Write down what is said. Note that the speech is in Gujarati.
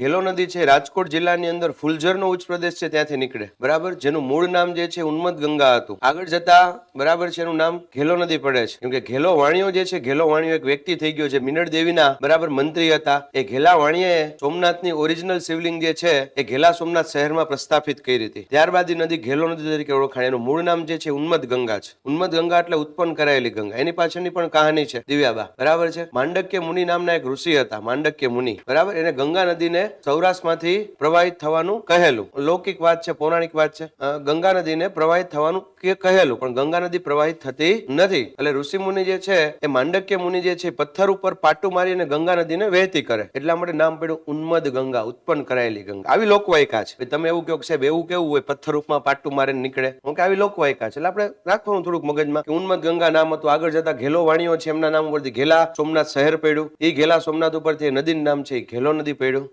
ઘેલો નદી છે, રાજકોટ જિલ્લાની અંદર ફુલઝરનો ઉચ્ચ પ્રદેશ છે, ત્યાંથી નીકળે. બરાબર? જેનું મૂળ નામ જે છે ઉન્મત ગંગા હતું. આગળ જતા, બરાબર છે, એનું નામ ઘેલો નદી પડે છે. કેમ કે ઘેલો વાણિયો જે છે, ઘેલો વાણિયો એક વ્યક્તિ થઈ ગયો છે મિનળ દેવીના બરાબર મંત્રી હતા. એ ઘેલા વાણિયાએ સોમનાથની ઓરિજિનલ શિવલિંગ જે છે, એ ઘેલા સોમનાથ શહેરમાં પ્રસ્થાપિત કરી હતી. ત્યારબાદ એ નદી ઘેલો નદી તરીકે ઓળખાય. એનું મૂળ નામ જે છે ઉન્મત ગંગા છે. ઉન્મત ગંગા એટલે ઉત્પન્ન કરાયેલી ગંગા. એની પાછળની પણ કહાની છે, દિવ્યાબા. બરાબર છે? માંડક્ય મુનિ નામના એક ઋષિ હતા, માંડક્ય મુનિ. બરાબર? એને ગંગા નદીને સૌરાષ્ટ્રમાંથી પ્રવાહિત થવાનું કહેલું. લૌકિક વાત છે, પૌરાણિક વાત છે. ગંગા નદીને પ્રવાહિત થવાનું કે કહેલું, પણ ગંગા નદી પ્રવાહિત થતી નથી. એટલે ઋષિ મુનિ જે છે, એ માંડક્ય મુનિ જે છે પથ્થર ઉપર પાટું મારીને ગંગા નદીને વહેતી કરે. એટલા માટે નામ પડ્યું ઉન્મદ ગંગા, ઉત્પન્ન કરાયેલી ગંગા. આવી લોકવાયકા છે. તમે એવું કહો સાહેબ, એવું કેવું હોય, પથ્થર ઉપમાં પાટું મારીને નીકળે? હું કે આવી લોકવાયકા છે. એટલે આપણે રાખવાનું થોડુંક મગજમાં કે ઉન્મદ ગંગા નામ હતું. આગળ જતા ઘેલો વાણીઓ છે, એમના નામ ઉપરથી ઘેલા સોમનાથ શહેર પડ્યું. એ ઘેલા સોમનાથ ઉપરથી એ નદીનું નામ છે ઘેલો નદી પડ્યું.